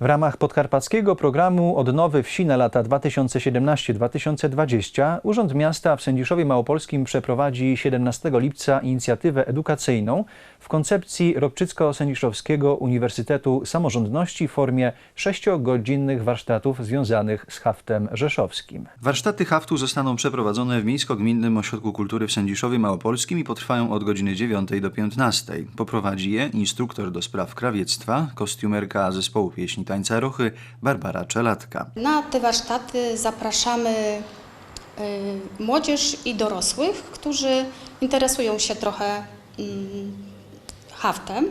W ramach podkarpackiego programu Odnowy Wsi na lata 2017-2020 Urząd Miasta w Sędziszowie Małopolskim przeprowadzi 17 lipca inicjatywę edukacyjną w koncepcji Ropczycko-Sędziszowskiego Uniwersytetu Samorządności w formie sześciogodzinnych warsztatów związanych z haftem rzeszowskim. Warsztaty haftu zostaną przeprowadzone w Miejsko-Gminnym Ośrodku Kultury w Sędziszowie Małopolskim i potrwają od godziny 9 do 15. Poprowadzi je instruktor do spraw krawiectwa, kostiumerka zespołu pieśni tańca rochy Barbara Czelatka. Na te warsztaty zapraszamy y, młodzież i dorosłych, którzy interesują się trochę mm, haftem.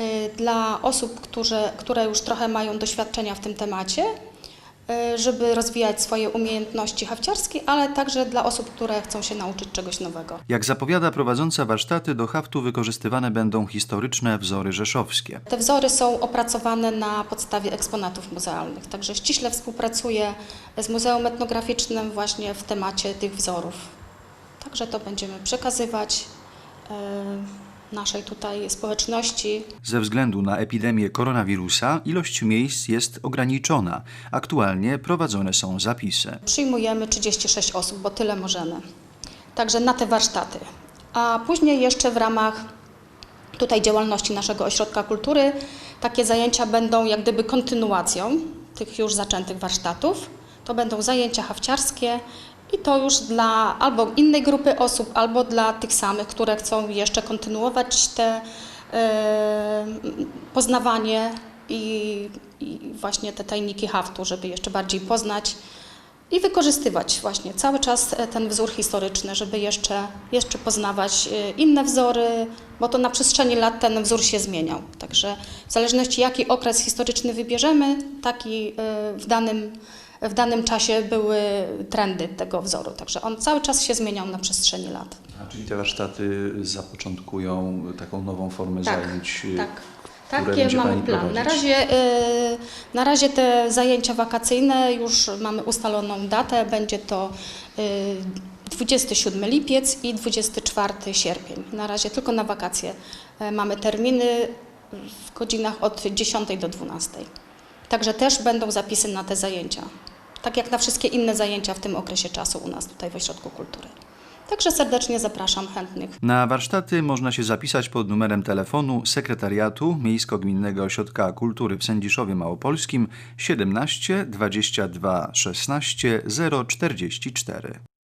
Y, Dla osób, które, które już trochę mają doświadczenia w tym temacie, żeby rozwijać swoje umiejętności hafciarskie, ale także dla osób, które chcą się nauczyć czegoś nowego. Jak zapowiada prowadząca warsztaty, do haftu wykorzystywane będą historyczne wzory rzeszowskie. Te wzory są opracowane na podstawie eksponatów muzealnych, także ściśle współpracuję z Muzeum Etnograficznym właśnie w temacie tych wzorów. Także to będziemy przekazywać e, naszej tutaj społeczności. Ze względu na epidemię koronawirusa ilość miejsc jest ograniczona. Aktualnie prowadzone są zapisy. Przyjmujemy 36 osób, bo tyle możemy. Także na te warsztaty. A później jeszcze w ramach tutaj działalności naszego ośrodka kultury takie zajęcia będą jak gdyby kontynuacją tych już zaczętych warsztatów. To będą zajęcia hawciarskie i to już dla albo innej grupy osób, albo dla tych samych, które chcą jeszcze kontynuować te e, poznawanie i, i właśnie te tajniki haftu, żeby jeszcze bardziej poznać i wykorzystywać właśnie cały czas e, ten wzór historyczny, żeby jeszcze, jeszcze poznawać e, inne wzory, bo to na przestrzeni lat ten wzór się zmieniał. Także w zależności jaki okres historyczny wybierzemy, taki w danym, w danym czasie były trendy tego wzoru. Także on cały czas się zmieniał na przestrzeni lat. A czyli te warsztaty zapoczątkują taką nową formę Tak, zajęć, y, tak. Takie mamy plan. Na razie, y, na razie te zajęcia wakacyjne już mamy ustaloną datę. Będzie to y, 27 lipiec i 24 sierpień. Na razie tylko na wakacje y, mamy terminy w godzinach od 10 do 12. Także też będą zapisy na te zajęcia. Tak jak na wszystkie inne zajęcia w tym okresie czasu u nas tutaj w Ośrodku Kultury. Także serdecznie zapraszam chętnych. Na warsztaty można się zapisać pod numerem telefonu Sekretariatu Miejsko-Gminnego Ośrodka Kultury w Sędziszowie Małopolskim 17 22 16 044.